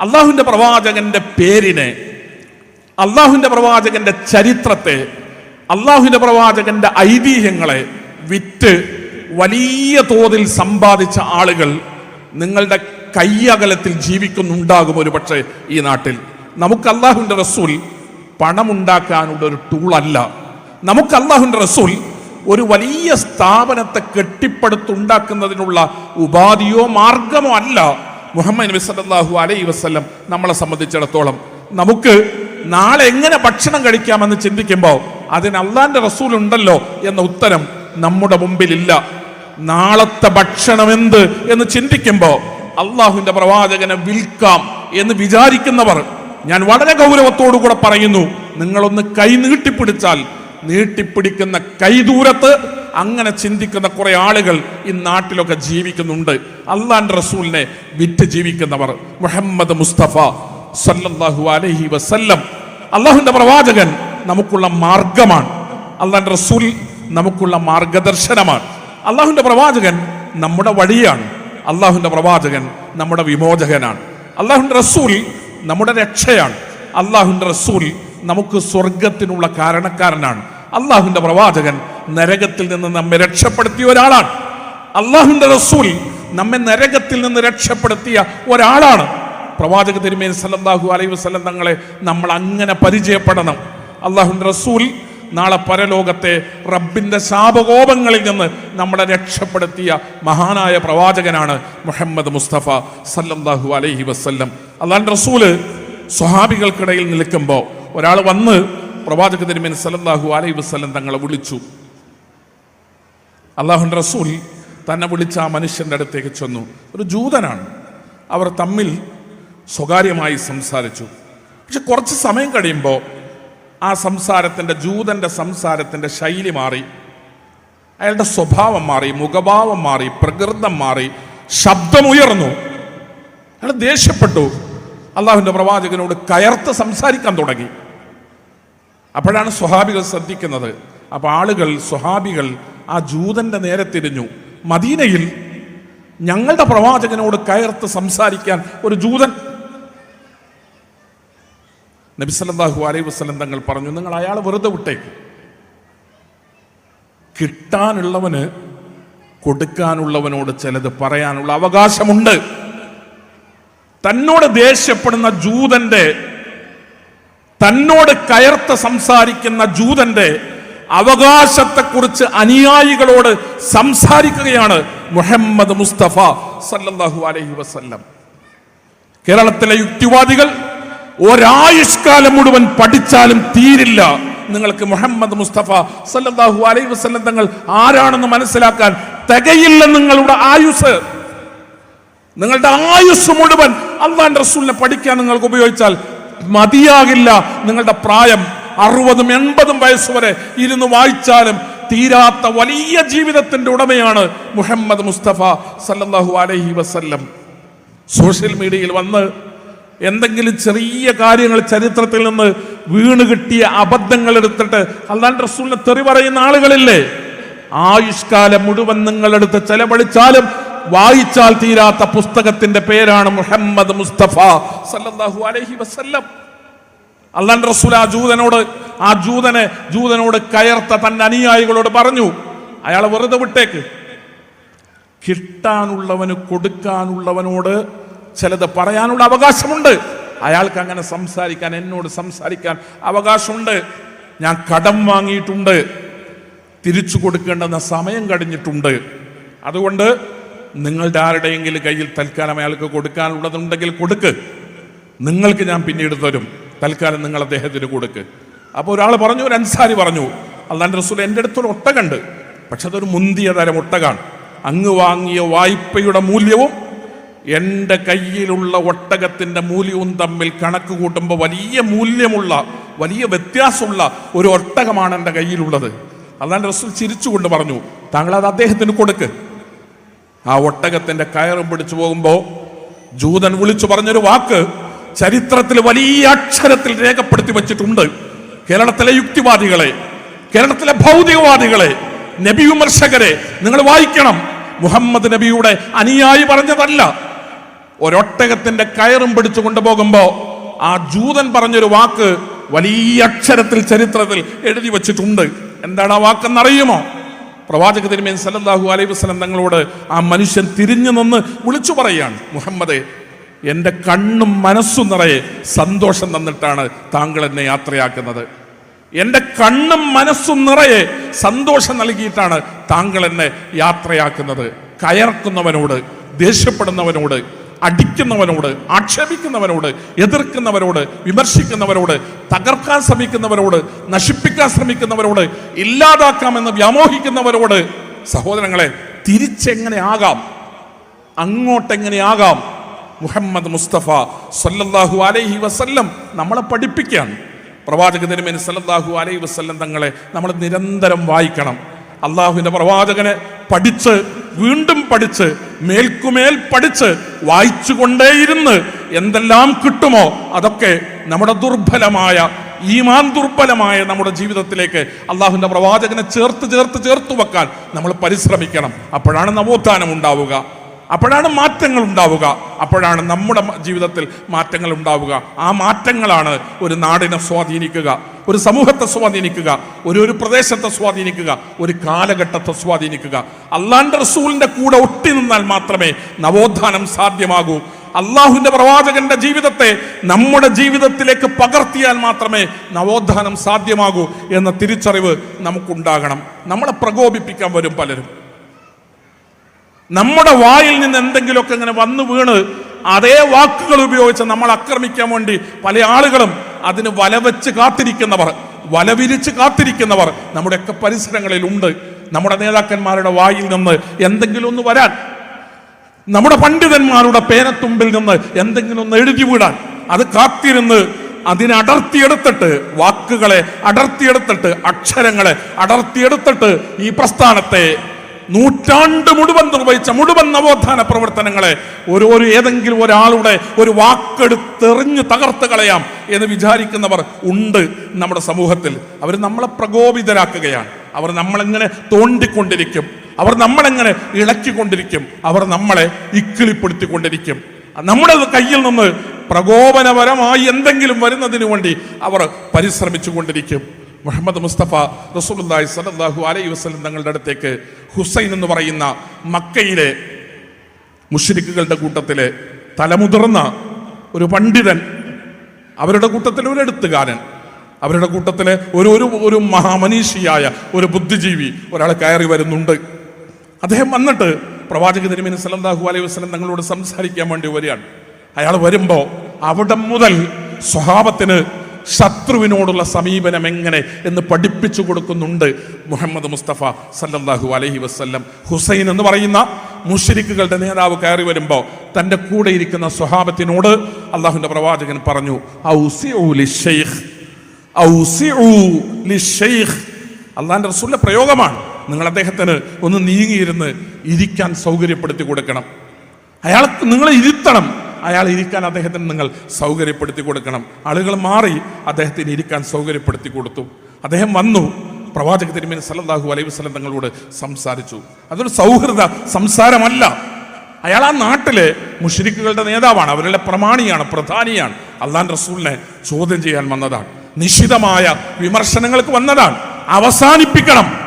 അള്ളാഹുവിന്റെ പ്രവാചകന്റെ പേരിനെ അള്ളാഹുവിന്റെ പ്രവാചകന്റെ ചരിത്രത്തെ അള്ളാഹുവിന്റെ പ്രവാചകന്റെ ഐതിഹ്യങ്ങളെ വിറ്റ് വലിയ തോതിൽ സമ്പാദിച്ച ആളുകൾ നിങ്ങളുടെ കയ്യകലത്തിൽ ജീവിക്കുന്നുണ്ടാകും ഒരു പക്ഷേ ഈ നാട്ടിൽ. നമുക്ക് അള്ളാഹുവിന്റെ റസൂൽ പണമുണ്ടാക്കാനുള്ള ഒരു ടൂളല്ല നമുക്ക് അള്ളാഹുവിന്റെ റസൂൽ ഒരു വലിയ സ്ഥാപനത്തെ കെട്ടിപ്പടുത്തുണ്ടാക്കുന്നതിനുള്ള ഉപാധിയോ മാർഗമോ അല്ല. മുഹമ്മദ് നബി സല്ലാഹു അലൈ വസ്ലം നമ്മളെ സംബന്ധിച്ചിടത്തോളം നമുക്ക് നാളെ എങ്ങനെ ഭക്ഷണം കഴിക്കാമെന്ന് ചിന്തിക്കുമ്പോൾ അതിന് അള്ളാന്റെ റസൂൽ ഉണ്ടല്ലോ എന്ന ഉത്തരം നമ്മുടെ മുമ്പിലില്ല. നാളത്തെ ഭക്ഷണം എന്ത് എന്ന് ചിന്തിക്കുമ്പോൾ അള്ളാഹുവിന്റെ പ്രവാചകനെ വിൽക്കാം എന്ന് വിചാരിക്കുന്നവർ ഞാൻ വളരെ ഗൗരവത്തോടു കൂടെ പറയുന്നു നിങ്ങളൊന്ന് കൈ നീട്ടിപ്പിടിച്ചാൽ നീട്ടിപ്പിടിക്കുന്ന കൈദൂരത്ത് അങ്ങനെ ചിന്തിക്കുന്ന കുറേ ആളുകൾ ഈ നാട്ടിലൊക്കെ ജീവിക്കുന്നുണ്ട്. അള്ളാന്റെ റസൂലിനെ വിറ്റ് ജീവിക്കുന്നവർ. മുഹമ്മദ് മുസ്തഫ സല്ലല്ലാഹു അലൈഹി വസല്ലം. അള്ളാഹുവിന്റെ പ്രവാചകൻ നമുക്കുള്ള മാർഗമാണ്. അള്ളാന്റെ റസൂൽ നമുക്കുള്ള മാർഗദർശനമാണ്. അള്ളാഹുവിന്റെ പ്രവാചകൻ നമ്മുടെ വഴിയാണ്. അള്ളാഹുവിന്റെ പ്രവാചകൻ നമ്മുടെ വിമോചകനാണ്. അള്ളാഹുവിന്റെ റസൂൽ നമ്മുടെ രക്ഷയാണ്. അള്ളാഹുവിന്റെ റസൂൽ നമുക്ക് സ്വർഗത്തിനുള്ള കാരണക്കാരനാണ്. അള്ളാഹുവിന്റെ പ്രവാചകൻ നരകത്തിൽ നിന്ന് നമ്മെ രക്ഷപ്പെടുത്തിയ ഒരാളാണ്. അള്ളാഹുവിന്റെ റസൂൽ നമ്മെ നരകത്തിൽ നിന്ന് രക്ഷപ്പെടുത്തിയ ഒരാളാണ്. പ്രവാചക തിരുമേൻ സല്ലല്ലാഹു അലൈഹി വസ്ലം തങ്ങളെ നമ്മൾ അങ്ങനെ പരിചയപ്പെടണം. അള്ളാഹുവിന്റെ റസൂൽ നാളെ പരലോകത്തെ റബ്ബിന്റെ ശാപകോപങ്ങളിൽ നിന്ന് നമ്മളെ രക്ഷപ്പെടുത്തിയ മഹാനായ പ്രവാചകനാണ് മുഹമ്മദ് മുസ്തഫ സല്ലാഹു അലൈഹി വസ്ല്ലം. അള്ളാഹുന്റെ റസൂൽ സ്വഹാബികൾക്കിടയിൽ നിൽക്കുമ്പോൾ ഒരാൾ വന്ന് പ്രവാചക തിരുമേൻ സലല്ലാഹു അലൈ വസ്ലം തങ്ങളെ വിളിച്ചു. അള്ളാഹു റസൂൽ തന്നെ വിളിച്ച ആ മനുഷ്യന്റെ അടുത്തേക്ക് ചെന്നു. ഒരു ജൂതനാണ്. അവർ തമ്മിൽ സ്വകാര്യമായി സംസാരിച്ചു. പക്ഷെ കുറച്ച് സമയം കഴിയുമ്പോൾ ആ സംസാരത്തിന്റെ ജൂതന്റെ സംസാരത്തിന്റെ ശൈലി മാറി. അയാളുടെ സ്വഭാവം മാറി മുഖഭാവം മാറി പ്രകൃതം മാറി ശബ്ദമുയർന്നു. അയാൾ ദേഷ്യപ്പെട്ടു. അള്ളാഹുവിന്റെ പ്രവാചകനോട് കയർത്ത് സംസാരിക്കാൻ തുടങ്ങി. അപ്പോഴാണ് സ്വഹാബികൾ ശ്രദ്ധിക്കുന്നത്. അപ്പോൾ ആളുകൾ സ്വഹാബികൾ ആ ജൂതന്റെ നേരെ തിരിഞ്ഞു. മദീനയിൽ ഞങ്ങളുടെ പ്രവാചകനോട് കയർത്ത് സംസാരിക്കാൻ ഒരു ജൂതൻ. നബി അലൈ വസ്ലം തങ്ങൾ പറഞ്ഞു നിങ്ങൾ അയാളെ വെറുതെ വിട്ടേക്ക്. കിട്ടാനുള്ളവന് കൊടുക്കാനുള്ളവനോട് ചിലത് പറയാനുള്ള അവകാശമുണ്ട്. തന്നോട് ദേഷ്യപ്പെടുന്ന ജൂതന്റെ തന്നോട് കയർത്ത് സംസാരിക്കുന്ന ജൂതന്റെ അവകാശത്തെക്കുറിച്ച് അനുയായികളോട് സംസാരിക്കുകയാണ് മുഹമ്മദ് മുസ്തഫ സല്ലല്ലാഹു അലൈഹി വസല്ലം. കേരളത്തിലെ യുക്തിവാദികൾ ഒരായുഷ്കാലം മുഴുവൻ പഠിച്ചാലും തീരില്ല. നിങ്ങൾക്ക് മുഹമ്മദ് മുസ്തഫ സല്ലല്ലാഹു അലൈഹി വസല്ലം തങ്ങൾ ആരാണെന്ന് മനസ്സിലാക്കാൻ തികയില്ല നിങ്ങളുടെ ആയുസ്. നിങ്ങളുടെ ആയുസ് മുഴുവൻ അള്ളാൻ റസൂലിനെ പഠിക്കാൻ നിങ്ങൾക്ക് ഉപയോഗിച്ചാൽ മതിയാകില്ല. നിങ്ങളുടെ പ്രായം അറുപതും എൺപതും വയസ്സ് വരെ ഇരുന്ന് വായിച്ചാലും തീരാത്ത വലിയ ജീവിതത്തിന്റെ ഉടമയാണ് മുഹമ്മദ് മുസ്തഫ സല്ലാഹു അലഹി വസല്ലം. സോഷ്യൽ മീഡിയയിൽ വന്ന് എന്തെങ്കിലും ചെറിയ കാര്യങ്ങൾ ചരിത്രത്തിൽ നിന്ന് വീണ് കിട്ടിയ അബദ്ധങ്ങൾ എടുത്തിട്ട് അള്ളാൻ റസൂലിനെ തെറി പറയുന്ന ആളുകളില്ലേ? ആയുഷ്കാലം മുഴുവൻ നിങ്ങളെടുത്ത് ചെലവഴിച്ചാലും വായിച്ചാൽ തീരാത്ത പുസ്തകത്തിന്റെ പേരാണ് മുഹമ്മദ് മുസ്തഫ സല്ലല്ലാഹു അലൈഹി വസല്ലം. അള്ളാൻ റസൂൽ ആ ജൂതനോട് ആ ജൂതനെ ജൂതനോട് കയർത്ത തന്റെ അനുയായികളോട് പറഞ്ഞു അയാളെ വെറുതെ വിട്ടേക്ക്. കിട്ടാനുള്ളവന് കൊടുക്കാനുള്ളവനോട് ചിലത് പറയാനുള്ള അവകാശമുണ്ട്. അയാൾക്ക് അങ്ങനെ സംസാരിക്കാൻ എന്നോട് സംസാരിക്കാൻ അവകാശമുണ്ട്. ഞാൻ കടം വാങ്ങിയിട്ടുണ്ട്. തിരിച്ചു കൊടുക്കേണ്ടുന്ന സമയം കഴിഞ്ഞിട്ടുണ്ട്. അതുകൊണ്ട് നിങ്ങളുടെ ആരുടെയെങ്കിലും കയ്യിൽ തൽക്കാലം അയാൾക്ക് കൊടുക്കാനുള്ളതുണ്ടെങ്കിൽ കൊടുക്ക്. നിങ്ങൾക്ക് ഞാൻ പിന്നീട് തരും. തൽക്കാലം നിങ്ങൾ അദ്ദേഹത്തിന് കൊടുക്ക്. അപ്പോൾ ഒരാൾ പറഞ്ഞു ഒരു അൻസാരി പറഞ്ഞു അള്ളാന്റെ റസൂൽ എന്റെ അടുത്തൊരു ഒട്ടകണ്ട് പക്ഷെ അതൊരു മുന്തിയ തരം ഒട്ടകാണ് അങ്ങ് വാങ്ങിയ വായ്പയുടെ മൂല്യവും എന്റെ കയ്യിലുള്ള ഒട്ടകത്തിന്റെ മൂല്യവും തമ്മിൽ കണക്ക് കൂട്ടുമ്പോൾ വലിയ മൂല്യമുള്ള വലിയ വ്യത്യാസമുള്ള ഒരു ഒട്ടകമാണ് എന്റെ കയ്യിലുള്ളത്. അതാണ് റസൂൽ ചിരിച്ചുകൊണ്ട് പറഞ്ഞു താങ്കൾ അത് അദ്ദേഹത്തിന് കൊടുക്ക്. ആ ഒട്ടകത്തിന്റെ കയറും പിടിച്ചു പോകുമ്പോൾ ജൂതൻ വിളിച്ചു പറഞ്ഞൊരു വാക്ക് ചരിത്രത്തിൽ വലിയ അക്ഷരത്തിൽ രേഖപ്പെടുത്തി വെച്ചിട്ടുണ്ട്. കേരളത്തിലെ യുക്തിവാദികളെ കേരളത്തിലെ ഭൗതികവാദികളെ നബി വിമർശകരെ നിങ്ങൾ വായിക്കണം. മുഹമ്മദ് നബിയുടെ അനുയായി പറഞ്ഞതല്ല. ഒരൊട്ടകത്തിന്റെ കയറും പിടിച്ചു കൊണ്ടുപോകുമ്പോ ആ ജൂതൻ പറഞ്ഞൊരു വാക്ക് വലിയ അക്ഷരത്തിൽ ചരിത്രത്തിൽ എഴുതി വച്ചിട്ടുണ്ട്. എന്താണ് ആ വാക്കെന്നറിയുമോ? പ്രവാചക തിരുമേൻ സല്ലല്ലാഹു അലൈഹി വസ്ലം തങ്ങളോട് ആ മനുഷ്യൻ തിരിഞ്ഞു നിന്ന് വിളിച്ചു പറയുകയാണ് മുഹമ്മദേ എന്റെ കണ്ണും മനസ്സും നിറയെ സന്തോഷം തന്നിട്ടാണ് താങ്കൾ എന്നെ യാത്രയാക്കുന്നത്. എന്റെ കണ്ണും മനസ്സും നിറയെ സന്തോഷം നൽകിയിട്ടാണ് താങ്കൾ എന്നെ യാത്രയാക്കുന്നത്. കയർക്കുന്നവനോട് ദേഷ്യപ്പെടുന്നവനോട് അടിക്കുന്നവനോട് ആക്ഷേപിക്കുന്നവനോട് എതിർക്കുന്നവരോട് വിമർശിക്കുന്നവരോട് തകർക്കാൻ ശ്രമിക്കുന്നവരോട് നശിപ്പിക്കാൻ ശ്രമിക്കുന്നവരോട് ഇല്ലാതാക്കാമെന്ന് വ്യാമോഹിക്കുന്നവരോട് സഹോദരങ്ങളെ തിരിച്ചെങ്ങനെ ആകാം? അങ്ങോട്ടെങ്ങനെയാകാം മുഹമ്മദ് മുസ്തഫ സല്ലല്ലാഹു അലൈഹി വസല്ലം നമ്മളെ പഠിപ്പിക്കുകയാണ്. പ്രവാചക തിരുമേനി സല്ലല്ലാഹു അലൈഹി വസല്ലം തങ്ങളെ നമ്മൾ നിരന്തരം വായിക്കണം. അള്ളാഹുവിന്റെ പ്രവാചകനെ പഠിച്ച് വീണ്ടും പഠിച്ച് മേൽക്കുമേൽ പഠിച്ച് വായിച്ചുകൊണ്ടേയിരുന്ന്. എന്തെല്ലാം കിട്ടുമോ അതൊക്കെ നമ്മുടെ ദുർബലമായ ഈമാൻ ദുർബലമായ നമ്മുടെ ജീവിതത്തിലേക്ക് അള്ളാഹുവിന്റെ പ്രവാചകനെ ചേർത്ത് ചേർത്ത് ചേർത്ത് വെക്കാൻ നമ്മൾ പരിശ്രമിക്കണം. അപ്പോഴാണ് നവോത്ഥാനം ഉണ്ടാവുക. അപ്പോഴാണ് മാറ്റങ്ങൾ ഉണ്ടാവുക. അപ്പോഴാണ് നമ്മുടെ ജീവിതത്തിൽ മാറ്റങ്ങൾ ഉണ്ടാവുക. ആ മാറ്റങ്ങളാണ് ഒരു നാടിനെ സ്വാധീനിക്കുക. ഒരു സമൂഹത്തെ സ്വാധീനിക്കുക ഒരു ഒരു പ്രദേശത്തെ സ്വാധീനിക്കുക ഒരു കാലഘട്ടത്തെ സ്വാധീനിക്കുക. അള്ളാന്റെ റസൂലിന്റെ കൂടെ ഒട്ടി നിന്നാൽ മാത്രമേ നവോത്ഥാനം സാധ്യമാകൂ. അള്ളാഹുവിന്റെ പ്രവാചകന്റെ ജീവിതത്തെ നമ്മുടെ ജീവിതത്തിലേക്ക് പകർത്തിയാൽ മാത്രമേ നവോത്ഥാനം സാധ്യമാകൂ എന്ന തിരിച്ചറിവ് നമുക്കുണ്ടാകണം. നമ്മളെ പ്രകോപിപ്പിക്കാൻ വരും പലരും. നമ്മുടെ വായിൽ നിന്ന് എന്തെങ്കിലുമൊക്കെ ഇങ്ങനെ വന്നു വീണ് അതേ വാക്കുകൾ ഉപയോഗിച്ച് നമ്മൾ ആക്രമിക്കാൻ വേണ്ടി പല ആളുകളും അതിന് വലവെച്ച് കാത്തിരിക്കുന്നവർ വലവിരിച്ച് കാത്തിരിക്കുന്നവർ നമ്മുടെയൊക്കെ പരിസരങ്ങളിൽ ഉണ്ട് നമ്മുടെ നേതാക്കന്മാരുടെ വായിൽ നിന്ന് എന്തെങ്കിലും ഒന്ന് വരാൻ നമ്മുടെ പണ്ഡിതന്മാരുടെ പേനത്തുമ്പിൽ നിന്ന് എന്തെങ്കിലും ഒന്ന് എഴുതി വിടാൻ അത് കാത്തിരുന്ന് അതിനെ അടർത്തിയെടുത്തിട്ട് വാക്കുകളെ അടർത്തിയെടുത്തിട്ട് അക്ഷരങ്ങളെ അടർത്തിയെടുത്തിട്ട് ഈ പ്രസ്ഥാനത്തെ നൂറ്റാണ്ട് മുഴുവൻ നിർവഹിച്ച മുഴുവൻ നവോത്ഥാന പ്രവർത്തനങ്ങളെ ഒരു ഒരു ഏതെങ്കിലും ഒരാളുടെ ഒരു വാക്കെടുത്തെറിഞ്ഞ് തകർത്ത് കളയാം എന്ന് വിചാരിക്കുന്നവർ ഉണ്ട് നമ്മുടെ സമൂഹത്തിൽ. അവർ നമ്മളെ പ്രകോപിതരാക്കുകയാണ്. അവർ നമ്മളെങ്ങനെ തോണ്ടിക്കൊണ്ടിരിക്കും. അവർ നമ്മളെങ്ങനെ ഇളക്കിക്കൊണ്ടിരിക്കും. അവർ നമ്മളെ ഇക്കിളിപ്പെടുത്തിക്കൊണ്ടിരിക്കും. നമ്മുടെ കയ്യിൽ നിന്ന് പ്രകോപനപരമായി എന്തെങ്കിലും വരുന്നതിന് വേണ്ടി അവർ പരിശ്രമിച്ചു കൊണ്ടിരിക്കും മുഹമ്മദ് മുസ്തഫ റസൂലുള്ളാഹി സ്വല്ലല്ലാഹു അലൈഹി വസല്ലം തങ്ങളുടെ അടുത്തേക്ക് ഹുസൈൻ എന്ന് പറയുന്ന മക്കയിലെ മുഷരിക്കുകളുടെ കൂട്ടത്തിലെ തലമുതിർന്ന ഒരു പണ്ഡിതൻ അവരുടെ കൂട്ടത്തിലെ ഒരു എഴുത്തുകാരൻ അവരുടെ കൂട്ടത്തിലെ ഒരു ഒരു ഒരു മഹാമനീഷിയായ ഒരു ബുദ്ധിജീവി ഒരാൾ കയറി വരുന്നുണ്ട്. അദ്ദേഹം വന്നിട്ട് പ്രവാചക തിരുമേനി സല്ലല്ലാഹു അലൈഹി വസല്ലം തങ്ങളോട് സംസാരിക്കാൻ വേണ്ടി വരികയാണ്. അയാൾ വരുമ്പോൾ അവിടെ മുതൽ സ്വഭാവത്തിന് ശത്രുവിനോടുള്ള സമീപനം എങ്ങനെ എന്ന് പഠിപ്പിച്ചു കൊടുക്കുന്നുണ്ട് മുഹമ്മദ് മുസ്തഫ സല്ലാഹു അലഹി വസ്ല്ലം. ഹുസൈൻ എന്ന് പറയുന്ന മുഷരിക്കുകളുടെ നേതാവ് കയറി വരുമ്പോൾ തന്റെ കൂടെ ഇരിക്കുന്ന സ്വഹാബത്തിനോട് അള്ളാഹുവിന്റെ പ്രവാചകൻ പറഞ്ഞു അള്ളാഹിന്റെ റസൂലിന്റെ ഔസിഉ ലിശ്ശൈഖ്." അള്ളാഹിന്റെ റസൂലിന്റെ പ്രയോഗമാണ് നിങ്ങൾ അദ്ദേഹത്തിന് ഒന്ന് നീങ്ങിയിരുന്ന് ഇരിക്കാൻ സൗകര്യപ്പെടുത്തി കൊടുക്കണം. അയാൾ നിങ്ങളെ ഇരുത്തണം. അയാൾ ഇരിക്കാൻ അദ്ദേഹത്തിന് നിങ്ങൾ സൗകര്യപ്പെടുത്തി കൊടുക്കണം. ആളുകൾ മാറി അദ്ദേഹത്തിന് ഇരിക്കാൻ സൗകര്യപ്പെടുത്തി കൊടുത്തു. അദ്ദേഹം വന്നു. പ്രവാചക തിരുമേനി സല്ലല്ലാഹു അലൈഹി വസല്ലം തങ്ങളോട് സംസാരിച്ചു. അതൊരു സൗഹൃദ സംസാരമല്ല. അയാൾ ആ നാട്ടിലെ മുഷരിക്കുകളുടെ നേതാവാണ്. അവരുടെ പ്രമാണിയാണ് പ്രധാനിയാണ്. അള്ളാൻ റസൂലിനെ ചോദ്യം ചെയ്യാൻ വന്നതാണ്. നിശിതമായ വിമർശനങ്ങൾക്ക് വന്നതാണ്. അവസാനിപ്പിക്കണം.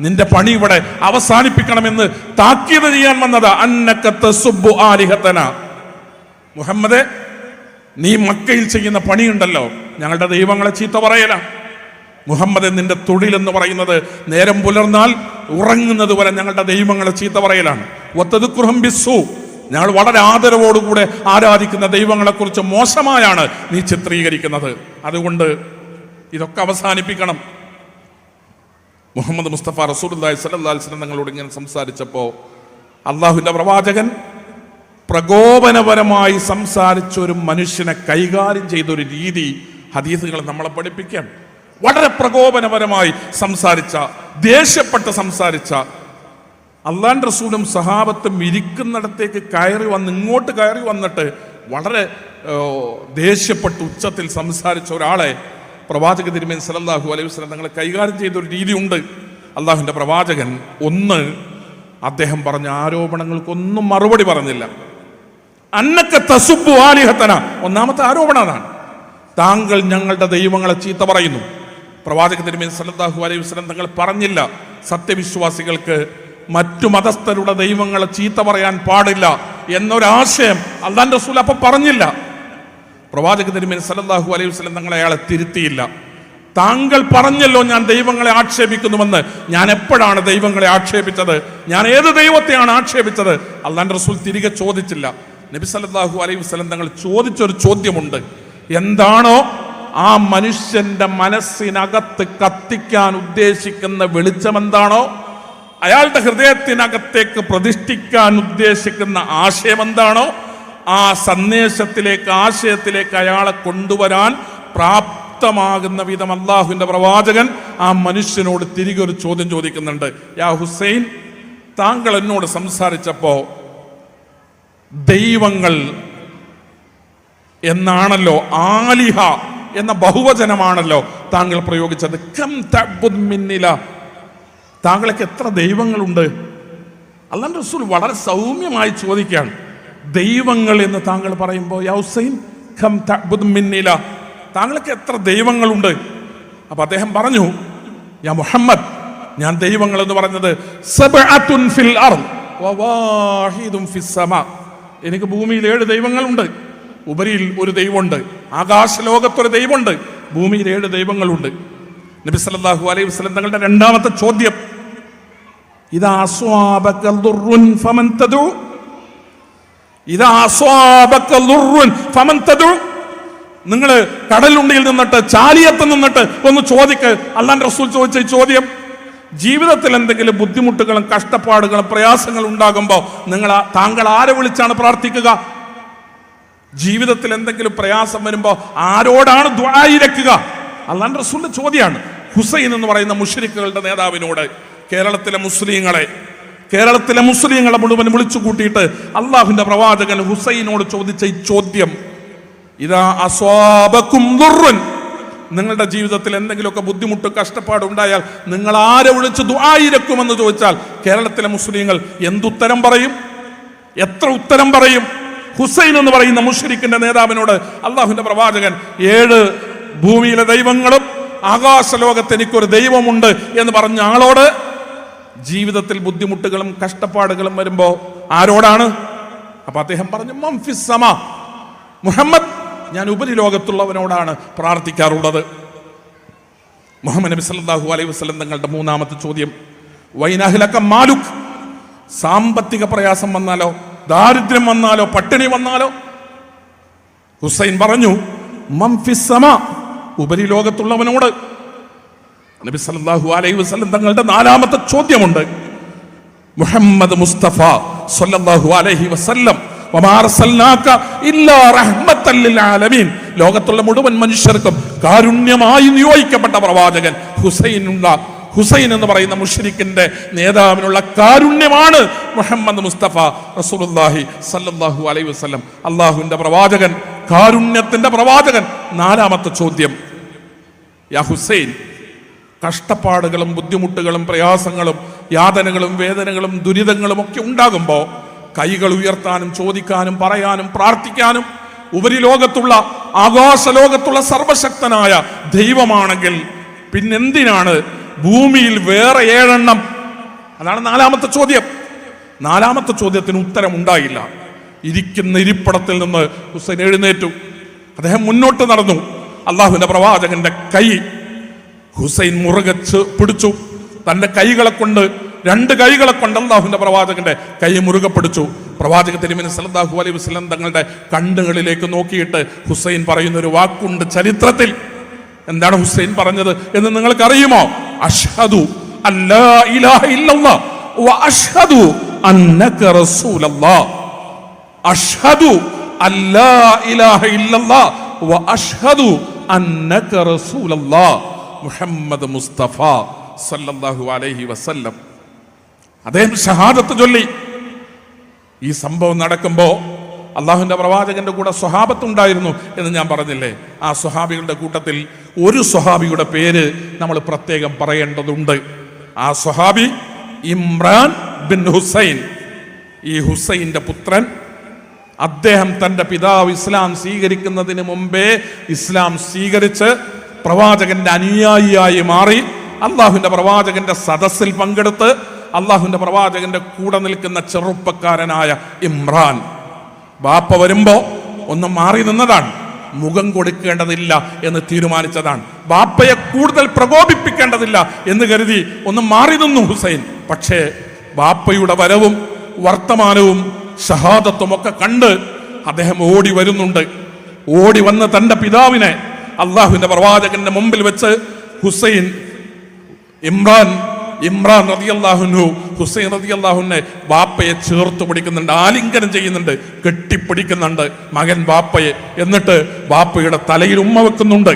നിന്റെ പണി ഇവിടെ അവസാനിപ്പിക്കണമെന്ന് താക്കീത് ചെയ്യാൻ വന്നതാ. അന്നക്കത്ത് സുബ്ബു ആലിഹത്തന. മുഹമ്മദ് നീ മക്കയിൽ ചെയ്യുന്ന പണിയുണ്ടല്ലോ. ഞങ്ങളുടെ ദൈവങ്ങളെ ചീത്ത പറയല. മുഹമ്മദ് നിന്റെ തൊഴിലെന്ന് പറയുന്നത് നേരം പുലർന്നാൽ ഉറങ്ങുന്നത് വരെ ഞങ്ങളുടെ ദൈവങ്ങളെ ചീത്ത പറയലാണ്. ഒത്തത് ബിസു ഞങ്ങൾ വളരെ ആദരവോടുകൂടെ ആരാധിക്കുന്ന ദൈവങ്ങളെക്കുറിച്ച് മോശമായാണ് നീ ചിത്രീകരിക്കുന്നത്. അതുകൊണ്ട് ഇതൊക്കെ അവസാനിപ്പിക്കണം. മുഹമ്മദ് മുസ്തഫ സ്വല്ലല്ലാഹി അലൈഹി വസല്ലം തങ്ങളോട് ഇങ്ങനെ സംസാരിച്ചപ്പോൾ അള്ളാഹുവിന്റെ പ്രവാചകൻ പ്രകോപനപരമായി സംസാരിച്ച ഒരു മനുഷ്യനെ കൈകാര്യം ചെയ്ത ഒരു രീതി ഹദീസുകൾ നമ്മളെ പഠിപ്പിക്കാം വളരെ പ്രകോപനപരമായി സംസാരിച്ച ദേഷ്യപ്പെട്ട് സംസാരിച്ച അള്ളാൻ റസൂലും സഹാബത്തും ഇരിക്കുന്നിടത്തേക്ക് കയറി വന്ന് ഇങ്ങോട്ട് കയറി വന്നിട്ട് വളരെ ദേഷ്യപ്പെട്ട് ഉച്ചത്തിൽ സംസാരിച്ച ഒരാളെ പ്രവാചക തിരുമേൻ സലല്ലാഹു അലൈഹി വസല്ലം തങ്ങളെ കൈകാര്യം ചെയ്ത ഒരു രീതിയുണ്ട് അള്ളാഹുവിന്റെ പ്രവാചകൻ ഒന്ന് അദ്ദേഹം പറഞ്ഞ ആരോപണങ്ങൾക്കൊന്നും മറുപടി പറഞ്ഞില്ല. അന്നക്ക തസുബു ആലിഹത്തന ഒന്നാമത്തെ ആരോപണം അതാണ് താങ്കൾ ഞങ്ങളുടെ ദൈവങ്ങളെ ചീത്ത പറയുന്നു. പ്രവാചക തിരുമേൻ സല്ലല്ലാഹു അലൈഹി വസ്ലം തങ്ങൾ പറഞ്ഞില്ല സത്യവിശ്വാസികൾക്ക് മറ്റു മതസ്ഥരുടെ ദൈവങ്ങളെ ചീത്ത പറയാൻ പാടില്ല എന്നൊരാശയം അള്ളാന്റെ റസൂൽ അപ്പൊ പറഞ്ഞില്ല. പ്രവാചക തിരുമേൻ സല്ലല്ലാഹു അലൈഹി വസ്ലം തങ്ങൾ അയാളെ തിരുത്തിയില്ല. താങ്കൾ പറഞ്ഞല്ലോ ഞാൻ ദൈവങ്ങളെ ആക്ഷേപിക്കുന്നുവെന്ന്. ഞാൻ എപ്പോഴാണ് ദൈവങ്ങളെ ആക്ഷേപിച്ചത്? ഞാൻ ഏത് ദൈവത്തെയാണ് ആക്ഷേപിച്ചത്? അള്ളാന്റെ റസൂൽ തിരികെ ചോദിച്ചില്ല. നബി സല്ലല്ലാഹു അലൈഹി വസ്ലം തങ്ങൾ ചോദിച്ചൊരു ചോദ്യമുണ്ട്. എന്താണോ ആ മനുഷ്യന്റെ മനസ്സിനകത്ത് കത്തിക്കാൻ ഉദ്ദേശിക്കുന്ന വെളിച്ചം എന്താണോ അയാളുടെ ഹൃദയത്തിനകത്തേക്ക് പ്രതിഷ്ഠിക്കാൻ ഉദ്ദേശിക്കുന്ന ആശയം എന്താണോ ആ സന്ദേശത്തിലേക്ക് ആശയത്തിലേക്ക് അയാളെ കൊണ്ടുവരാൻ പ്രാപ്തമാകുന്ന വിധം അള്ളാഹുവിന്റെ പ്രവാചകൻ ആ മനുഷ്യനോട് തിരികെ ഒരു ചോദ്യം ചോദിക്കുന്നുണ്ട്. യാ ഹുസൈൻ താങ്കൾ എന്നോട് സംസാരിച്ചപ്പോ ദൈവങ്ങൾ എന്നാണല്ലോ ആലിഹ എന്ന ബഹുവചനമാണല്ലോ താങ്കൾ പ്രയോഗിച്ചത്. കം മിന്നില. താങ്കൾക്ക് എത്ര ദൈവങ്ങളുണ്ട്? അല്ലാണ്ട് റസൂൽ വളരെ സൗമ്യമായി ചോദിക്കുകയാണ്. ദൈവങ്ങൾ എന്ന് താങ്കൾ പറയുമ്പോൾ യാ ഹുസൈൻ മിന്നില. താങ്കൾക്ക് എത്ര ദൈവങ്ങളുണ്ട്? അപ്പൊ അദ്ദേഹം പറഞ്ഞു യാ മുഹമ്മദ് ഞാൻ ദൈവങ്ങൾ എന്ന് പറഞ്ഞത് ഫിൽ അർദ് വവാഹിദും ഫിസ് എനിക്ക് ഭൂമിയിൽ ഏഴ് ദൈവങ്ങളുണ്ട്. ഉപരിയിൽ ഒരു ദൈവമുണ്ട്. ആകാശ ആകാശലോകത്തൊരു ദൈവമുണ്ട്. ഭൂമിയിൽ ഏഴ് ദൈവങ്ങളുണ്ട്. നബി സല്ലല്ലാഹു അലൈഹി വസ്ലം തങ്ങളുടെ രണ്ടാമത്തെ ചോദ്യം. നിങ്ങൾ കടലുണ്ടിയിൽ നിന്നിട്ട് ചാലിയത്ത് നിന്നിട്ട് ഒന്ന് ചോദിക്ക്. അള്ളാൻ റസൂൽ ചോദിച്ച ചോദ്യം. ജീവിതത്തിൽ എന്തെങ്കിലും ബുദ്ധിമുട്ടുകളും കഷ്ടപ്പാടുകളും പ്രയാസങ്ങളും ഉണ്ടാകുമ്പോൾ നിങ്ങൾ താങ്കൾ ആരെ വിളിച്ചാണ് പ്രാർത്ഥിക്കുക? ജീവിതത്തിൽ എന്തെങ്കിലും പ്രയാസം വരുമ്പോൾ ആരോടാണ് ദ്വായിരക്കുക അല്ലാണ്ട് റസൂലിന്റെ ചോദ്യമാണ്. ഹുസൈൻ എന്ന് പറയുന്ന മുഷരിക്കുകളുടെ നേതാവിനോട് കേരളത്തിലെ മുസ്ലിങ്ങളെ കേരളത്തിലെ മുസ്ലിങ്ങളെ മുഴുവൻ വിളിച്ചു കൂട്ടിയിട്ട് അള്ളാഹുവിന്റെ പ്രവാചകൻ ഹുസൈനോട് ചോദിച്ച ഈ ചോദ്യം. ഇതാ അസ്വാബക്കും ദുർറുൻ. നിങ്ങളുടെ ജീവിതത്തിൽ എന്തെങ്കിലുമൊക്കെ ബുദ്ധിമുട്ട് കഷ്ടപ്പാട് ഉണ്ടായാൽ നിങ്ങൾ ആരെ വിളിച്ച് ദുആയിരക്കുമെന്ന് ചോദിച്ചാൽ കേരളത്തിലെ മുസ്ലിങ്ങൾ എന്തുത്തരം പറയും? എത്ര ഉത്തരം പറയും? ഹുസൈൻ എന്ന് പറയുന്ന മുഷരിക്കിന്റെ നേതാവിനോട് അള്ളാഹുവിന്റെ പ്രവാചകൻ ഏഴ് ഭൂമിയിലെ ദൈവങ്ങളും ആകാശലോകത്ത് എനിക്കൊരു ദൈവമുണ്ട് എന്ന് പറഞ്ഞ ആളോട് ജീവിതത്തിൽ ബുദ്ധിമുട്ടുകളും കഷ്ടപ്പാടുകളും വരുമ്പോൾ ആരോടാണ്? അപ്പൊ അദ്ദേഹം പറഞ്ഞു മുഹമ്മദ് ഞാൻ ഉപരിലോകത്തുള്ളവനോടാണ് പ്രാർത്ഥിക്കാറുള്ളത്. മുഹമ്മദ് നബി സല്ലാഹു അലൈഹി വസ്ലം തങ്ങളുടെ മൂന്നാമത്തെ ചോദ്യം വൈനാഹിലക്ക മാലുക്? സാമ്പത്തിക പ്രയാസം വന്നാലോ ദാരിദ്ര്യം വന്നാലോ പട്ടിണി വന്നാലോ? ഹുസൈൻ പറഞ്ഞു മംഫിസമ ഉപരിലോകത്തുള്ളവനോട് നബി സല്ലാഹു അലൈഹി വസ്ലം തങ്ങളുടെ നാലാമത്തെ ചോദ്യമുണ്ട് മുഹമ്മദ് മുസ്തഫ സല്ലല്ലാഹു അലൈഹി വസല്ലം ലോകത്തുള്ള മുഴുവൻ മനുഷ്യർക്കും കാരുണ്യമായി നിയോഗിക്കപ്പെട്ട പ്രവാചകൻ ഹുസൈനുള്ള ഹുസൈൻ എന്ന് പറയുന്ന മുഷരിക്കിന്റെ നേതാവിനുള്ള കാരുണ്യമാണ് മുഹമ്മദ് മുസ്തഫ റസൂലുള്ളാഹി സല്ലല്ലാഹു അലൈഹി വസല്ലം. അള്ളാഹുവിന്റെ പ്രവാചകൻ കാരുണ്യത്തിന്റെ പ്രവാചകൻ. നാലാമത്തെ ചോദ്യം. യാ ഹുസൈൻ കഷ്ടപ്പാടുകളും ബുദ്ധിമുട്ടുകളും പ്രയാസങ്ങളും യാതനകളും വേദനകളും ദുരിതങ്ങളും ഒക്കെ ഉണ്ടാകുമ്പോൾ കൈകൾ ഉയർത്താനും ചോദിക്കാനും പറയാനും പ്രാർത്ഥിക്കാനും ഉപരിലോകത്തുള്ള ആകാശലോകത്തുള്ള സർവശക്തനായ ദൈവമാണെങ്കിൽ പിന്നെന്തിനാണ് ഭൂമിയിൽ വേറെ ഏഴെണ്ണം? അതാണ് നാലാമത്തെ ചോദ്യം. നാലാമത്തെ ചോദ്യത്തിന് ഉത്തരം ഉണ്ടായില്ല ഇരിക്കുന്ന ഇരിപ്പിടത്തിൽ നിന്ന് ഹുസൈൻ എഴുന്നേറ്റു. അദ്ദേഹം മുന്നോട്ട് നടന്നു. അള്ളാഹുവിന്റെ പ്രവാചകന്റെ കൈ ഹുസൈൻ മുറുകെ പിടിച്ചു. തന്റെ കൈകളെ കൊണ്ട് രണ്ട് കൈകളെ കൊണ്ട് അള്ളാഹുവിന്റെ പ്രവാചകന്റെ കൈ മുറുകെ പിടിച്ചു. പ്രവാചക തിരുമേനി സല്ലല്ലാഹു അലൈഹി വസ്ലം തങ്ങളുടെ കണ്ണുകളിലേക്ക് നോക്കിയിട്ട് ഹുസൈൻ പറയുന്ന ഒരു വാക്കുണ്ട് ചരിത്രത്തിൽ. എന്താണ് ഹുസൈൻ പറഞ്ഞത് എന്ന് നിങ്ങൾക്കറിയുമോ? അഷ്ഹദു അല്ലാ ഇലാഹ ഇല്ലല്ലാഹ് അഷ്ഹദു അന്നക അഷ്ഹദു അഷ്ഹദു മുഹമ്മദ് മുസ്തഫ സല്ലല്ലാഹു അലൈഹി വസല്ലം. അദ്ദേഹം ഷഹാദത്ത് ചൊല്ലി. ഈ സംഭവം നടക്കുമ്പോൾ അള്ളാഹുവിന്റെ പ്രവാചകന്റെ കൂടെ സ്വഹാബത്തുണ്ടായിരുന്നു എന്ന് ഞാൻ പറഞ്ഞില്ലേ? ആ സ്വഹാബികളുടെ കൂട്ടത്തിൽ ഒരു സ്വഹാബിയുടെ പേര് നമ്മൾ പ്രത്യേകം പറയേണ്ടതുണ്ട്. ആ സ്വഹാബി ഇമ്രാൻ ബിൻ ഹുസൈൻ. ഈ ഹുസൈന്റെ പുത്രൻ. അദ്ദേഹം തന്റെ പിതാവ് ഇസ്ലാം സ്വീകരിക്കുന്നതിന് മുമ്പേ ഇസ്ലാം സ്വീകരിച്ച് പ്രവാചകന്റെ അനുയായിയായി മാറി. അള്ളാഹുവിന്റെ പ്രവാചകന്റെ സദസ്സിൽ പങ്കെടുത്ത് അള്ളാഹുവിന്റെ പ്രവാചകന്റെ കൂടെ നിൽക്കുന്ന ചെറുപ്പക്കാരനായ ഇമ്രാൻ. ബാപ്പ വരുമ്പോ ഒന്ന് മാറി നിന്നതാണ്. മുഖം കൊടുക്കേണ്ടതില്ല എന്ന് തീരുമാനിച്ചതാണ്. ബാപ്പയെ കൂടുതൽ പ്രകോപിപ്പിക്കേണ്ടതില്ല എന്ന് കരുതി ഒന്ന് മാറി നിന്നു ഹുസൈൻ. പക്ഷേ ബാപ്പയുടെ വരവും വർത്തമാനവും ഷഹാദത്തും ഒക്കെ കണ്ട് അദ്ദേഹം ഓടി വരുന്നുണ്ട്. ഓടി വന്ന് തന്റെ പിതാവിനെ അള്ളാഹുവിന്റെ പ്രവാചകന്റെ മുമ്പിൽ വെച്ച് ഹുസൈൻ ഇമ്രാൻ ഇമ്രാൻ റതി അള്ളാഹുനു ഹുസൈൻ റതി അള്ളാഹുനെ വാപ്പയെ ചേർത്ത് പിടിക്കുന്നുണ്ട് ആലിംഗനം ചെയ്യുന്നുണ്ട് കെട്ടിപ്പിടിക്കുന്നുണ്ട് മകൻ വാപ്പയെ. എന്നിട്ട് വാപ്പയുടെ തലയിൽ ഉമ്മ വെക്കുന്നുണ്ട്.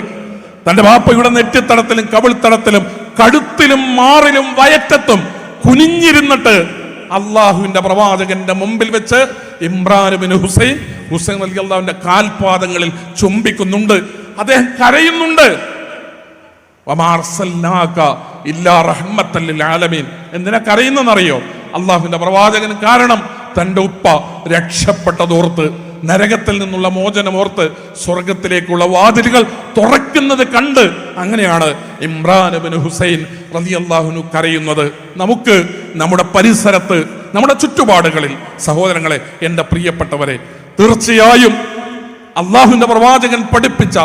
തന്റെ വാപ്പയുടെ നെറ്റിത്തടത്തിലും കവിൾത്തടത്തിലും കഴുത്തിലും മാറിലും വയറ്റത്തും കുനിഞ്ഞിരുന്നിട്ട് അള്ളാഹുവിന്റെ പ്രവാചകന്റെ മുമ്പിൽ വെച്ച് ഇമ്രാനുബിന് ഹുസൈൻ ഹുസൈൻ അലി അള്ളാഹുവിന്റെ കാൽപാദങ്ങളിൽ ചുംബിക്കുന്നുണ്ട്. അദ്ദേഹം കരയുന്നുണ്ട്. വമാ അർസൽനാക ഇല്ലാ റഹ്മത്തൽ ആലമീൻ എന്തിനാ കരയുന്നെന്നറിയോ അള്ളാഹുവിന്റെ പ്രവാചകന് കാരണം തന്റെ ഉപ്പ രക്ഷപ്പെട്ടതോർത്ത് നരകത്തിൽ നിന്നുള്ള മോചനം മോചനമോർത്ത് സ്വർഗത്തിലേക്കുള്ള വാതിലുകൾ തുറക്കുന്നത് കണ്ട് അങ്ങനെയാണ് ഇമ്രാൻ ബിൻ ഹുസൈൻ റതി അള്ളാഹുനു കരയുന്നത്. നമുക്ക് നമ്മുടെ പരിസരത്ത് നമ്മുടെ ചുറ്റുപാടുകളിൽ സഹോദരങ്ങളെ എന്റെ പ്രിയപ്പെട്ടവരെ തീർച്ചയായും അള്ളാഹുവിന്റെ പ്രവാചകൻ പഠിപ്പിച്ച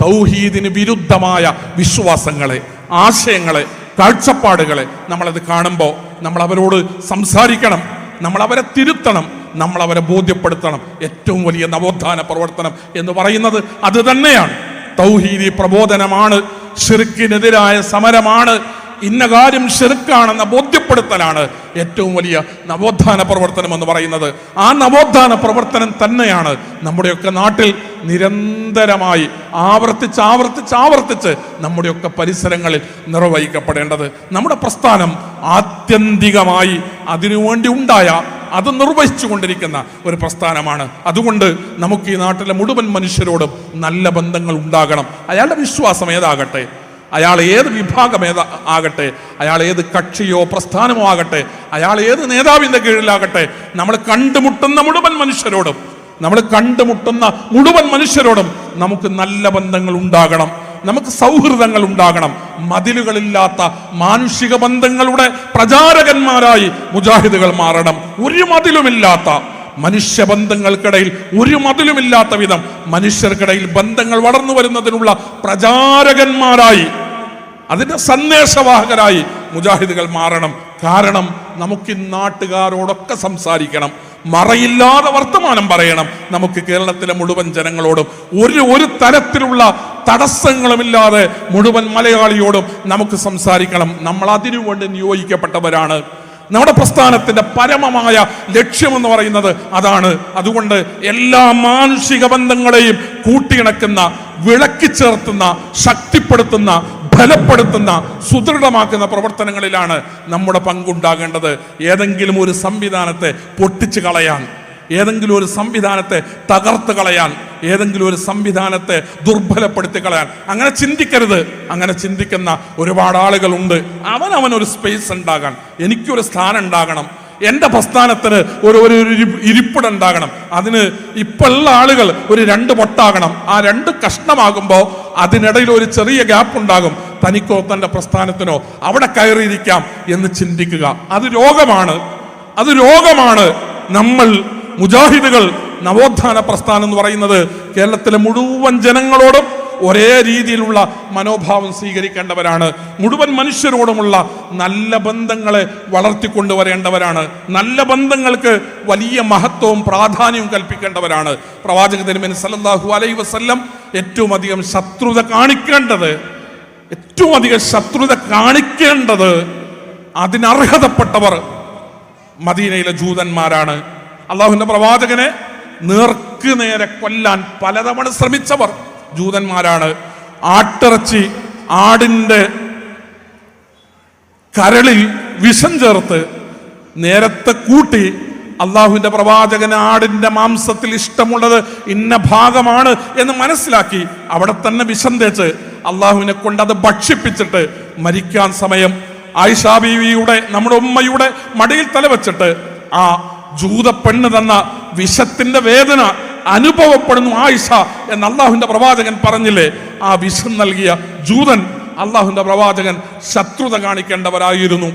തൗഹീദിന് വിരുദ്ധമായ വിശ്വാസങ്ങളെ ആശയങ്ങളെ കാഴ്ചപ്പാടുകളെ നമ്മളത് കാണുമ്പോൾ നമ്മൾ അവരോട് സംസാരിക്കണം നമ്മൾ അവരെ തിരുത്തണം നമ്മൾ അവരെ ബോധ്യപ്പെടുത്തണം. ഏറ്റവും വലിയ നവോത്ഥാന പ്രവർത്തനം എന്ന് പറയുന്നത് അത് തന്നെയാണ്. തൗഹീദി പ്രബോധനമാണ് ഷിർക്കിനെതിരായ സമരമാണ് ഇന്ന കാര്യം ഷിർക്കാണെന്ന ബോധ്യപ്പെടുത്തലാണ് ഏറ്റവും വലിയ നവോത്ഥാന പ്രവർത്തനം എന്ന് പറയുന്നത്. ആ നവോത്ഥാന പ്രവർത്തനം തന്നെയാണ് നമ്മുടെയൊക്കെ നാട്ടിൽ നിരന്തരമായി ആവർത്തിച്ച് ആവർത്തിച്ച് ആവർത്തിച്ച് നമ്മുടെയൊക്കെ പരിസരങ്ങളിൽ നിർവഹിക്കപ്പെടേണ്ടത്. നമ്മുടെ പ്രസ്ഥാനം ആത്യന്തികമായി അതിനുവേണ്ടി ഉണ്ടായ അത് നിർവഹിച്ചു കൊണ്ടിരിക്കുന്ന ഒരു പ്രസ്ഥാനമാണ്. അതുകൊണ്ട് നമുക്ക് ഈ നാട്ടിലെ മുഴുവൻ മനുഷ്യരോടും നല്ല ബന്ധങ്ങൾ ഉണ്ടാകണം. അയാളുടെ വിശ്വാസം ഏതാകട്ടെ? അയാൾ ഏത് വിഭാഗം ഏതാ ആകട്ടെ അയാൾ ഏത് കക്ഷിയോ പ്രസ്ഥാനമോ ആകട്ടെ അയാൾ ഏത് നേതാവിന്റെ കീഴിലാകട്ടെ നമ്മൾ കണ്ടുമുട്ടുന്ന മുഴുവൻ മനുഷ്യരോടും നമ്മൾ കണ്ടുമുട്ടുന്ന മുഴുവൻ മനുഷ്യരോടും നമുക്ക് നല്ല ബന്ധങ്ങൾ ഉണ്ടാകണം നമുക്ക് സൗഹൃദങ്ങൾ ഉണ്ടാകണം. മതിലുകളില്ലാത്ത മാനുഷിക ബന്ധങ്ങളുടെ പ്രചാരകന്മാരായി മുജാഹിദുകൾ മാറണം. ഒരു മതിലുമില്ലാത്ത മനുഷ്യബന്ധങ്ങൾക്കിടയിൽ ഒരു മതിലുമില്ലാത്ത വിധം മനുഷ്യർക്കിടയിൽ ബന്ധങ്ങൾ വളർന്നു വരുന്നതിനുള്ള പ്രചാരകന്മാരായി അതിന്റെ സന്ദേശവാഹകരായി മുജാഹിദുകൾ മാറണം. കാരണം നമുക്ക് നാട്ടുകാരോടൊക്കെ സംസാരിക്കണം. മറയില്ലാതെ വർത്തമാനം പറയണം. നമുക്ക് കേരളത്തിലെ മുഴുവൻ ജനങ്ങളോടും ഒരു ഒരു തരത്തിലുള്ള തടസ്സങ്ങളുമില്ലാതെ മുഴുവൻ മലയാളിയോടും നമുക്ക് സംസാരിക്കണം. നമ്മൾ അതിനുവേണ്ടി നിയോഗിക്കപ്പെട്ടവരാണ്. നമ്മുടെ പ്രസ്ഥാനത്തിന്റെ പരമമായ ലക്ഷ്യമെന്ന് പറയുന്നത് അതാണ്. അതുകൊണ്ട് എല്ലാ മാനുഷിക ബന്ധങ്ങളെയും കൂട്ടിയിണക്കുന്ന വിളക്കി ചേർത്തുന്ന ശക്തിപ്പെടുത്തുന്ന ബലപ്പെടുത്തുന്ന സുദൃഢമാക്കുന്ന പ്രവർത്തനങ്ങളിലാണ് നമ്മുടെ പങ്കുണ്ടാകേണ്ടത്. ഏതെങ്കിലും ഒരു സംവിധാനത്തെ പൊട്ടിച്ചു കളയാൻ ഏതെങ്കിലും ഒരു സംവിധാനത്തെ തകർത്ത് കളയാൻ ഏതെങ്കിലും ഒരു സംവിധാനത്തെ ദുർബലപ്പെടുത്തി കളയാൻ. അങ്ങനെ ചിന്തിക്കരുത്. അങ്ങനെ ചിന്തിക്കുന്ന ഒരുപാട് ആളുകളുണ്ട്. ഒരു സ്പേസ് ഉണ്ടാകാൻ. എനിക്കൊരു സ്ഥാനം ഉണ്ടാകണം. എന്റെ പ്രസ്ഥാനത്തിന് ഒരു ഒരു ഒരു ഇരി- ഇരിപ്പിടുണ്ടാകണം അതിന് ഇപ്പോഴുള്ള ആളുകൾ ഒരു രണ്ട് പൊട്ടാകണം. ആ രണ്ട് കഷ്ണമാകുമ്പോൾ അതിനിടയിൽ ഒരു ചെറിയ ഗ്യാപ്പ് ഉണ്ടാകും. തനിക്കോ തന്റെ പ്രസ്ഥാനത്തിനോ അവിടെ കയറിയിരിക്കാം എന്ന് ചിന്തിക്കുക. അത് രോഗമാണ്. അത് രോഗമാണ്. നമ്മൾ മുജാഹിദുകൾ നവോത്ഥാന പ്രസ്ഥാനം എന്ന് പറയുന്നത് കേരളത്തിലെ മുഴുവൻ ജനങ്ങളോടും ഒരേ രീതിയിലുള്ള മനോഭാവം സ്വീകരിക്കേണ്ടവരാണ്. മുഴുവൻ മനുഷ്യരോടുമുള്ള നല്ല ബന്ധങ്ങളെ വളർത്തിക്കൊണ്ടുവരേണ്ടവരാണ്. നല്ല ബന്ധങ്ങൾക്ക് വലിയ മഹത്വവും പ്രാധാന്യവും കൽപ്പിക്കേണ്ടവരാണ്. പ്രവാചക തിരുമൻ സല്ലല്ലാഹു അലൈ വസ്ല്ലം ഏറ്റവും അധികം ശത്രുത കാണിക്കേണ്ടത് ഏറ്റവും അധികം ശത്രുത കാണിക്കേണ്ടത് അതിനർഹതപ്പെട്ടവർ മദീനയിലെ ജൂതന്മാരാണ്. അള്ളാഹുവിന്റെ പ്രവാചകനെ നേർക്കു നേരെ കൊല്ലാൻ പലതവണ ശ്രമിച്ചവർ. ജൂതന്മാരാണ്. ആട്ടിറച്ചി ആടിന്റെ കരളിൽ വിഷം ചേർത്ത് നേരത്തെ കൂട്ടി അള്ളാഹുവിന്റെ പ്രവാചകന് ആടിന്റെ മാംസത്തിൽ ഇഷ്ടമുള്ളത് ഇന്ന ഭാഗമാണ് എന്ന് മനസ്സിലാക്കി അവിടെ തന്നെ വിഷം തേച്ച് അള്ളാഹുവിനെ കൊണ്ട് അത് ഭക്ഷിപ്പിച്ചിട്ട് മരിക്കാൻ സമയം ആയിഷാ ബീവിയുടെ നമ്മുടെ ഉമ്മയുടെ മടിയിൽ തലവെച്ചിട്ട് ആ ജൂത പെണ്ണ് തന്ന വിഷത്തിന്റെ വേദന അനുഭവപ്പെടുന്നു ആയിഷ എന്ന് അള്ളാഹുവിന്റെ പ്രവാചകൻ പറഞ്ഞില്ലേ? ആ വിഷം നൽകിയ ജൂതൻ അള്ളാഹുവിന്റെ പ്രവാചകൻ ശത്രുത കാണിക്കേണ്ടവരായിരുന്നു.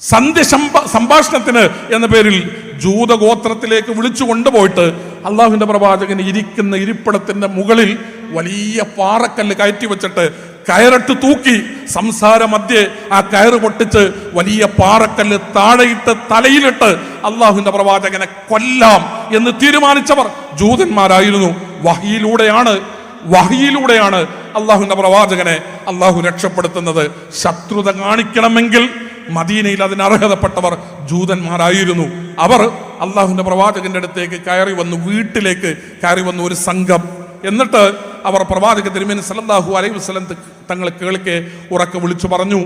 സന്ധ്യ സംഭാഷണത്തിന് എന്ന പേരിൽ ജൂതഗോത്രത്തിലേക്ക് വിളിച്ചു കൊണ്ടുപോയിട്ട് അള്ളാഹുവിന്റെ പ്രവാചകൻ ഇരിക്കുന്ന ഇരിപ്പിടത്തിന്റെ മുകളിൽ വലിയ പാറക്കല്ല് കയറ്റി വെച്ചിട്ട് കയറിട്ട് തൂക്കി സംസാര മധ്യേ ആ കയറ് പൊട്ടിച്ച് വലിയ പാറക്കല്ല് താഴെയിട്ട് തലയിലിട്ട് അള്ളാഹുവിന്റെ പ്രവാചകനെ കൊല്ലാം എന്ന് തീരുമാനിച്ചവർ ജൂതന്മാരായിരുന്നു. വഹിയിലൂടെയാണ് വഹിയിലൂടെയാണ് അള്ളാഹുവിന്റെ പ്രവാചകനെ അള്ളാഹു രക്ഷപ്പെടുത്തുന്നത്. ശത്രുത കാണിക്കണമെങ്കിൽ മദീനയിൽ അതിന് അർഹതപ്പെട്ടവർ ജൂതന്മാരായിരുന്നു. അവർ അള്ളാഹുവിന്റെ പ്രവാചകന്റെ അടുത്തേക്ക് കയറി വന്നു വീട്ടിലേക്ക് കയറി വന്നു ഒരു സംഘം. എന്നിട്ട് അവർ പ്രവാചക തിരുമേൻ സല്ലല്ലാഹു അലൈഹി വസല്ലം ത- തങ്ങൾ കേൾക്കെ ഉറക്കെ വിളിച്ചു പറഞ്ഞു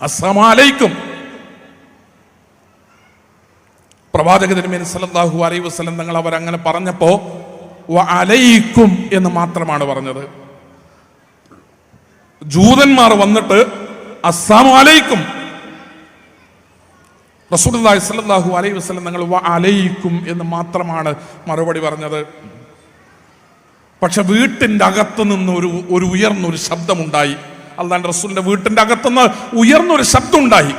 അസമാലയിക്കും പ്രവാചക തിരുമേൻ സല്ലല്ലാഹു അലൈഹി വസ്ലം തങ്ങൾ അവർ അങ്ങനെ പറഞ്ഞപ്പോ "വ അലൈക്കും എന്ന് മാത്രമാണ് പറഞ്ഞത്. ജൂതന്മാർ വന്നിട്ട് അസ്സാം അലൈക്കും. റസൂലുള്ളാഹി സ്വല്ലല്ലാഹു അലൈഹി വസ്ലം തങ്ങൾ അലൈക്കും എന്ന് മാത്രമാണ് മറുപടി പറഞ്ഞത്. പക്ഷെ വീട്ടിന്റെ അകത്തു നിന്ന് ഒരു ഒരു ഉയർന്നൊരു ശബ്ദമുണ്ടായി. അള്ളാന്റെ റസൂലിന്റെ വീട്ടിന്റെ അകത്തുനിന്ന് ഉയർന്നൊരു ശബ്ദം ഉണ്ടായി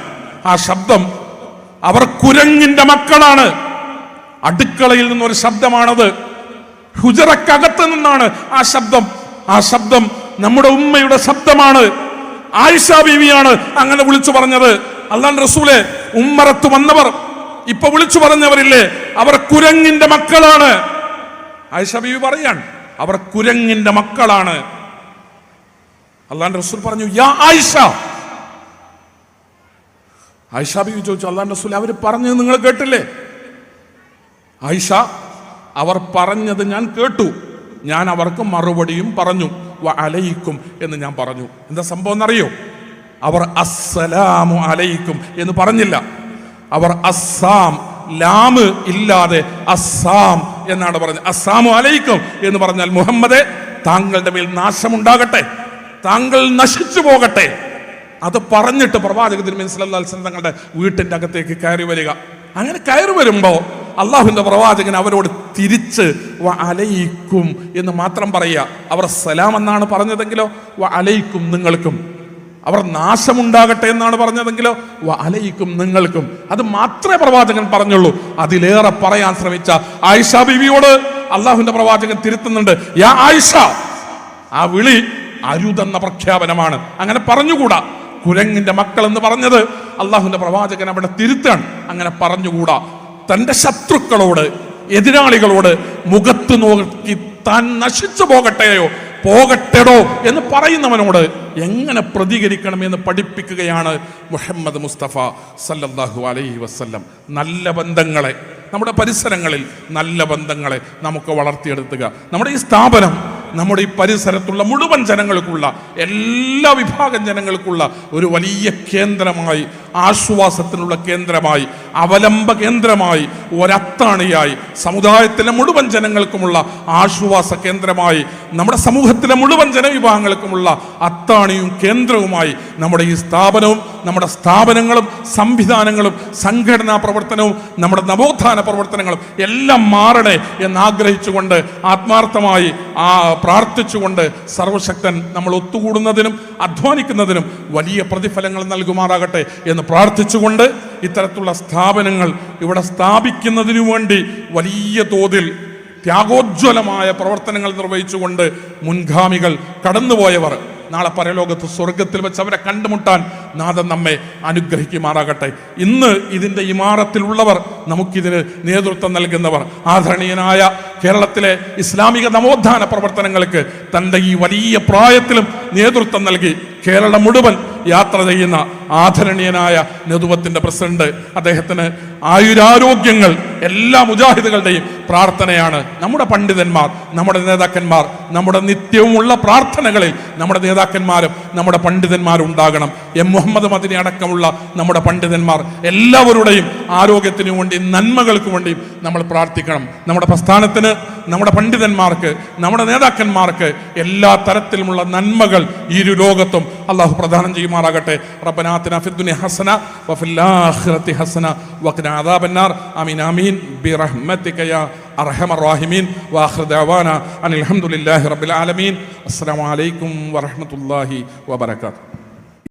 ആ ശബ്ദം അവർ കുരങ്ങിന്റെ മക്കളാണ്. അടുക്കളയിൽ നിന്നൊരു ശബ്ദമാണത്. ഹുജറക്കകത്ത് നിന്നാണ് ആ ശബ്ദം. ആ ശബ്ദം നമ്മുടെ ഉമ്മയുടെ ശബ്ദമാണ്. ആയിഷ ബീവിയാണ് അങ്ങനെ വിളിച്ചു പറഞ്ഞത്. അള്ളാൻ റസൂലെ ഉമ്മറത്ത് വന്നവർ ഇപ്പൊ വിളിച്ചു പറഞ്ഞവരില്ലേ അവർ കുരങ്ങിന്റെ മക്കളാണ്. ആയിഷ ബീവി പറയാൻ അവർ കുരങ്ങിന്റെ മക്കളാണ്. അള്ളാന്റെ റസൂൽ പറഞ്ഞു യാ ആയിഷ. ആയിഷ ബീവി ചോദിച്ചു അള്ളാന്റെ റസൂൽ അവർ പറഞ്ഞത് നിങ്ങൾ കേട്ടില്ലേ? ആയിഷ അവർ പറഞ്ഞത് ഞാൻ കേട്ടു. ഞാൻ അവർക്ക് മറുപടിയും പറഞ്ഞു. അലയിക്കും എന്ന് ഞാൻ പറഞ്ഞു. എന്താ സംഭവം എന്നറിയോ? അവർ അസ്സലാമു അലയിക്കും എന്ന് പറഞ്ഞില്ല. അവർ അസ്സാം ലാമ് ഇല്ലാതെ അസ്സാം എന്നാണ് പറഞ്ഞത്. അസ്സാമു അലൈക്കും എന്ന് പറഞ്ഞാൽ മുഹമ്മദ് താങ്കളുടെ മേൽ നാശമുണ്ടാകട്ടെ താങ്കൾ നശിച്ചു പോകട്ടെ. അത് പറഞ്ഞിട്ട് പ്രവാചക വസല്ലം തങ്ങളുടെ വീട്ടിന്റെ അകത്തേക്ക് കയറി വരിക. അങ്ങനെ കയറി വരുമ്പോ അള്ളാഹുവിന്റെ പ്രവാചകൻ അവരോട് തിരിച്ച് വ അലയിക്കും എന്ന് മാത്രം പറയുക. അവർ സലാം എന്നാണ് പറഞ്ഞതെങ്കിലോ വ അലയിക്കും നിങ്ങൾക്കും. അവർ നാശമുണ്ടാകട്ടെ എന്നാണ് പറഞ്ഞതെങ്കിലോ അലയിക്കും നിങ്ങൾക്കും. അത് മാത്രമേ പ്രവാചകൻ പറഞ്ഞുള്ളൂ. അതിലേറെ പറയാൻ ശ്രമിച്ച ആയിഷ ബിവിയോട് അള്ളാഹുവിന്റെ പ്രവാചകൻ തിരുത്തുന്നുണ്ട്. യാ ആയിഷ ആ വിളി അരുതെന്ന പ്രഖ്യാപനമാണ്. അങ്ങനെ പറഞ്ഞുകൂടാ. കുരങ്ങിന്റെ മക്കൾ എന്ന് പറഞ്ഞത് അള്ളാഹുവിന്റെ പ്രവാചകൻ അവിടെ തിരുത്താണ്. അങ്ങനെ പറഞ്ഞുകൂടാ. തന്റെ ശത്രുക്കളോട് എതിരാളികളോട് മുഖത്ത് നോക്കി താൻ നശിച്ചു പോകട്ടെയോ? പോകട്ടെടോ എന്ന് പറയുന്നവനോട് എങ്ങനെ പ്രതികരിക്കണം എന്ന് പഠിപ്പിക്കുകയാണ് മുഹമ്മദ് മുസ്തഫ സല്ലല്ലാഹു അലൈഹി വസല്ലം. നല്ല ബന്ധങ്ങളെ നമ്മുടെ പരിസരങ്ങളിൽ നല്ല ബന്ധങ്ങളെ നമുക്ക് വളർത്തിയെടുത്തുക. നമ്മുടെ ഈ സ്ഥാപനം നമ്മുടെ ഈ പരിസരത്തുള്ള മുഴുവൻ ജനങ്ങൾക്കുള്ള എല്ലാ വിഭാഗം ജനങ്ങൾക്കുള്ള ഒരു വലിയ കേന്ദ്രമായി ആശ്വാസത്തിനുള്ള കേന്ദ്രമായി അവലംബ കേന്ദ്രമായി ഒരത്താണിയായി സമുദായത്തിലെ മുഴുവൻ ജനങ്ങൾക്കുമുള്ള ആശ്വാസ കേന്ദ്രമായി നമ്മുടെ സമൂഹത്തിലെ മുഴുവൻ ജനവിഭാഗങ്ങൾക്കുമുള്ള അത്താണിയും കേന്ദ്രവുമായി നമ്മുടെ ഈ സ്ഥാപനവും നമ്മുടെ സ്ഥാപനങ്ങളും സംവിധാനങ്ങളും സംഘടനാ പ്രവർത്തനവും നമ്മുടെ നവോത്ഥാന പ്രവർത്തനങ്ങളും എല്ലാം മാറണേ എന്നാഗ്രഹിച്ചുകൊണ്ട് ആത്മാർത്ഥമായി ആ പ്രാർത്ഥിച്ചുകൊണ്ട് സർവശക്തൻ നമ്മൾ ഒത്തുകൂടുന്നതിനും അധ്വാനിക്കുന്നതിനും വലിയ പ്രതിഫലങ്ങൾ നൽകുമാറാകട്ടെ എന്ന് പ്രാർത്ഥിച്ചുകൊണ്ട് ഇത്തരത്തിലുള്ള സ്ഥാപനങ്ങൾ ഇവിടെ സ്ഥാപിക്കുന്നതിനു വേണ്ടി വലിയ തോതിൽ ത്യാഗോജ്വലമായ പ്രവർത്തനങ്ങൾ നിർവഹിച്ചുകൊണ്ട് മുൻഗാമികൾ കടന്നുപോയവർ. നാളെ പരലോകത്ത് സ്വർഗത്തിൽ വെച്ച് അവരെ കണ്ടുമുട്ടാൻ നാഥൻ നമ്മെ അനുഗ്രഹിക്കുമാറാകട്ടെ. ഇന്ന് ഇതിന്റെ ഇമാറത്തിലുള്ളവർ നമുക്കിതിന് നേതൃത്വം നൽകുന്നവർ. ആദരണീയനായ കേരളത്തിലെ ഇസ്ലാമിക നവോത്ഥാന പ്രവർത്തനങ്ങൾക്ക് തന്റെ ഈ വലിയ പ്രായത്തിലും നേതൃത്വം നൽകി കേരളം മുഴുവൻ യാത്ര ചെയ്യുന്ന ആദരണീയനായ നെതുവത്തിന്റെ പ്രസിഡന്റ്. അദ്ദേഹത്തിന് ആയുരാരോഗ്യങ്ങൾ എല്ലാ മുജാഹിദുകളുടെയും പ്രാർത്ഥനയാണ്. നമ്മുടെ പണ്ഡിതന്മാർ നമ്മുടെ നേതാക്കന്മാർ നമ്മുടെ നിത്യവുമുള്ള പ്രാർത്ഥനകളിൽ നമ്മുടെ നേതാക്കന്മാരും നമ്മുടെ പണ്ഡിതന്മാരും ഉണ്ടാകണം. എം മുഹമ്മദ് മദിനി അടക്കമുള്ള നമ്മുടെ പണ്ഡിതന്മാർ എല്ലാവരുടെയും ആരോഗ്യത്തിനു വേണ്ടി നന്മകൾക്ക് വേണ്ടിയും നമ്മൾ പ്രാർത്ഥിക്കണം. നമ്മുടെ പ്രസ്ഥാനത്തിന് നമ്മുടെ പണ്ഡിതന്മാർക്ക് നമ്മുടെ നേതാക്കന്മാർക്ക് എല്ലാ തരത്തിലുമുള്ള നന്മകൾ ഈ ഒരു ലോകത്തും അള്ളാഹു പ്രദാനം ചെയ്യുമാറാകട്ടെ. റബ്ബനാത്തിന ഫിദ്ദുനിയ ഹസന വഫിൽ ആഖിറതി ഹസന വഖിന അദാബന്നാർ. ആമീൻ ആമീൻ. ബിറഹ്മതിക യാ അർഹമർ റഹീമീൻ. വാഖിർ ദഅവാന അനിൽ റബ്ബിൽ ആലമീൻ. അസ്സലാമു അലൈക്കും വറഹ്മത്തുള്ളാഹി വബറകാതുഹു.